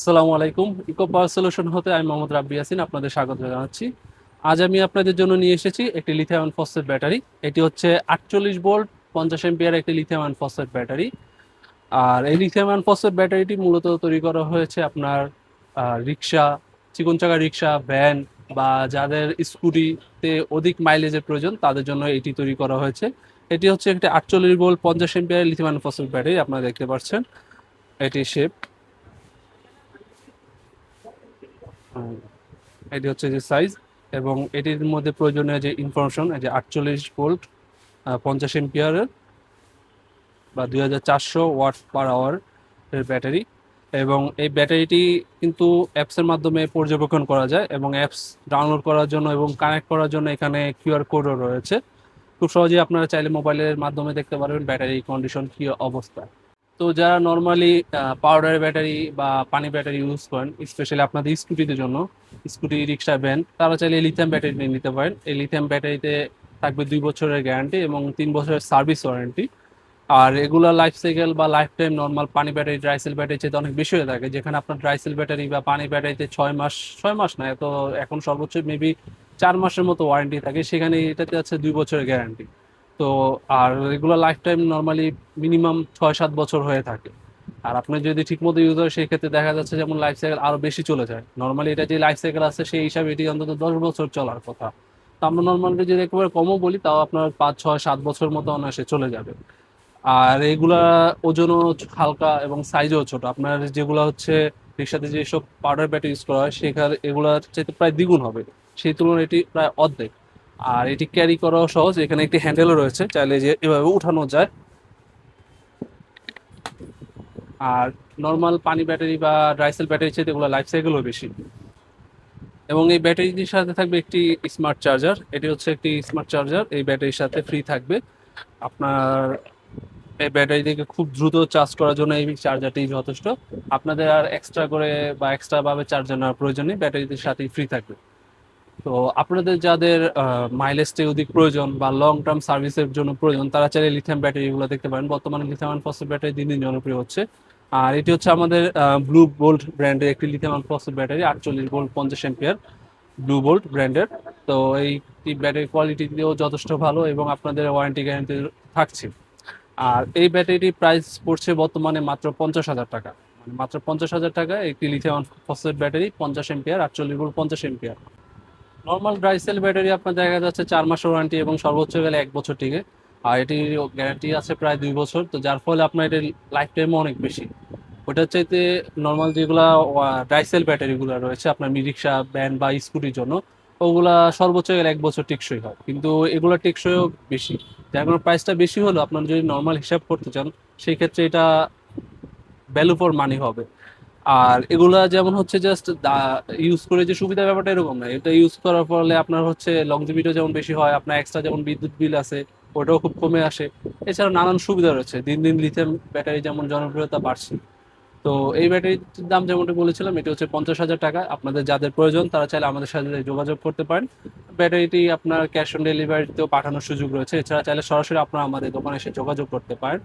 আসসালামু আলাইকুম। ইকো পাওয়ার সলিউশন হতে আমি মোহাম্মদ রাব্বি ইয়াসিন আপনাদের স্বাগত জানাচ্ছি। আজ আমি আপনাদের জন্য নিয়ে এসেছি একটি লিথিয়াম ফসফেট ব্যাটারি এটি হচ্ছে আটচল্লিশ ভোল্ট, পঞ্চাশ এম্পিয়ার একটি লিথিয়াম ফসফেট ব্যাটারি আর এই লিথিয়াম ফসফেট ব্যাটারিটি মূলত তৈরি করা হয়েছে আপনার রিক্সা চিকন চাকা রিক্সা ভ্যান বা যাদের স্কুটিতে অধিক মাইলেজের প্রয়োজন, তাদের জন্য এটি তৈরি করা হয়েছে। এটি হচ্ছে একটি আটচল্লিশ ভোল্ট, পঞ্চাশ এম্পিয়ার লিথিয়াম ফসফেট ব্যাটারি আপনারা দেখতে পাচ্ছেন। এটি শেপ এটি হচ্ছে যে সাইজ এবং এটির মধ্যে প্রয়োজনীয় যে ইনফরমেশন যে আটচল্লিশ ভোল্ট পঞ্চাশ এম্পিয়ারের বা দুই হাজার চারশো ওয়াট পার আওয়ার এর ব্যাটারি এবং এই ব্যাটারিটি কিন্তু অ্যাপসের মাধ্যমে পর্যবেক্ষণ করা যায় এবং অ্যাপস ডাউনলোড করার জন্য এবং কানেক্ট করার জন্য এখানে কিউআর কোডও রয়েছে। খুব সহজেই আপনারা চাইলে মোবাইলের মাধ্যমে দেখতে পারবেন ব্যাটারি কন্ডিশন কী অবস্থা। তো যারা নর্মালি পাউডার ব্যাটারি বা পানি ব্যাটারি ইউজ করেন স্পেশালি আপনাদের স্কুটিদের জন্য স্কুটি রিক্সা ভ্যান তারা চাইলে লিথিয়াম ব্যাটারি নিয়ে নিতে পারেন। এই লিথিয়াম ব্যাটারিতে থাকবে দুই বছরের গ্যারান্টি এবং তিন বছরের সার্ভিস ওয়ারেন্টি আর এগুলা লাইফ সাইকেল বা লাইফ টাইম নর্মাল পানি ব্যাটারি ড্রাইসেল ব্যাটারি চেয়ে অনেক বেশি হয়ে থাকে। যেখানে আপনার ড্রাইসেল ব্যাটারি বা পানি ব্যাটারিতে ছয় মাস ছয় মাস না তো এখন সর্বোচ্চ মেবি চার মাসের মতো ওয়ারেন্টি থাকে। সেখানে এটাতে আছে দুই বছরের গ্যারান্টি তো আর এগুলো লাইফ টাইম নর্মালি মিনিমাম ছয় সাত বছর হয়ে থাকে। আর আপনি যদি ঠিকমতো ইউজ হয় সেই ক্ষেত্রে দেখা যাচ্ছে যেমন লাইফ সাইকেল আরও বেশি চলে যায়। নর্মালি এটা যে লাইফ সাইকেল আছে, সেই হিসাবে এটি অন্তত দশ বছর চলার কথা। তো আমরা নর্মালি যদি একেবারে কমও বলি, তাও আপনার পাঁচ ছয় সাত বছর মতো অনায়াসে চলে যাবে। আর এগুলা ওজনও হালকা এবং সাইজও ছোট। আপনার যেগুলো হচ্ছে রিক্সাতে যেসব পাউডার ব্যাটারি ইউজ করা হয়, সেখানে এগুলার চাইতে প্রায় দ্বিগুণ হবে। সেই তুলনায় এটি প্রায় অর্ধেক। আর এটি ক্যারি করাও সহজ। এখানে একটি হ্যান্ডেলও রয়েছে, চাইলে যে এভাবে উঠানো যায়। আর নর্মাল পানি ব্যাটারি বা ড্রাইসেল ব্যাটারি চেয়ে এগুলো লাইফ সাইকেলও বেশি। এবং এই ব্যাটারিটির সাথে থাকবে একটি স্মার্ট চার্জার এটি হচ্ছে একটি স্মার্ট চার্জার এই ব্যাটারির সাথে ফ্রি থাকবে। আপনার এই ব্যাটারি থেকে খুব দ্রুত চার্জ করার জন্য এই চার্জারটি যথেষ্ট। আপনাদের আর এক্সট্রা করে বা এক্সট্রাভাবে চার্জার নেওয়ার প্রয়োজন নেই ব্যাটারিটির সাথেই ফ্রি থাকবে। তো আপনাদের যাদের মাইলেজটি অধিক প্রয়োজন বা লং টার্ম সার্ভিসের জন্য প্রয়োজন, তারা চাইলে লিথিয়াম ব্যাটারিগুলো দেখতে পারেন। বর্তমানে লিথিয়াম ফসফেট ব্যাটারি দিন দিন জনপ্রিয় হচ্ছে। আর এটি হচ্ছে আমাদের ব্লু বোল্ট ব্র্যান্ডের একটি লিথিয়াম ফসফেট ব্যাটারি আটচল্লিশ ভোল্ট পঞ্চাশ এম্পিয়ার ব্লু বোল্ট ব্র্যান্ডের তো এই ব্যাটারি কোয়ালিটি দিয়েও যথেষ্ট ভালো এবং আপনাদের ওয়ারেন্টি গ্যারান্টি থাকছে। আর এই ব্যাটারিটি প্রাইস পড়ছে বর্তমানে মাত্র পঞ্চাশ হাজার টাকা। মানে মাত্র পঞ্চাশ হাজার টাকা একটি লিথিয়াম ফসফেট ব্যাটারি পঞ্চাশ এম্পিয়ার আটচল্লিশ বোল্ট পঞ্চাশ ampere normal dry cell battery আপনার দেখা যাচ্ছে চার মাসের ওয়ারেন্টি এবং সর্বোচ্চ গেলে এক বছর টিকে। আর এটির গ্যারান্টি আছে প্রায় দুই বছর। তো যার ফলে আপনার এটির লাইফ টাইমও অনেক বেশি। ওটার চাইতে নর্মাল যেগুলা ড্রাই সেল ব্যাটারিগুলো রয়েছে, আপনার রিক্সা ভ্যান বা স্কুটির জন্য, ওগুলা সর্বোচ্চ গেলে এক বছর টেকসই হয়। কিন্তু এগুলো টেকসইও বেশি। যার কারণে প্রাইসটা বেশি হলেও আপনার যদি নর্মাল হিসাব করতে চান, সেই ক্ষেত্রে এটা ভ্যালু ফর মানি হবে। আর এগুলা যেমন হচ্ছে জাস্ট ইউজ করে যে সুবিধা ব্যাপারটা এরকম না। এটা ইউজ করার ফলে আপনার হচ্ছে লংজিভিটিও যেমন বেশি হয়, আপনার এক্সট্রা যেমন বিদ্যুৎ বিল আছে, ওটাও খুব কমে আসে। এছাড়া নানান সুবিধা রয়েছে। দিন দিন লিথিয়াম ব্যাটারি যেমন জনপ্রিয়তা বাড়ছে। তো এই ব্যাটারির দাম যেমনটা বলেছিলাম, এটি হচ্ছে পঞ্চাশ হাজার টাকা। আপনাদের যাদের প্রয়োজন, তারা চাইলে আমাদের সাথে যোগাযোগ করতে পারেন। ব্যাটারিটি আপনার ক্যাশ অন ডেলিভারিতেও পাঠানোর সুযোগ রয়েছে। এছাড়া চাইলে সরাসরি আপনারা আমাদের দোকানে এসে যোগাযোগ করতে পারেন।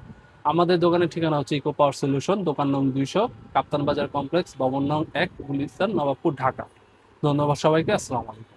আমাদের দোকানের ঠিকানা হচ্ছে ইকো পাওয়ার সলিউশন দোকান নং দুইশো, কাপ্তান বাজার কমপ্লেক্স, ভবন নং এক গুলিস্তান নবাবপুর, ঢাকা। ধন্যবাদ সবাইকে, আসসালামু আলাইকুম।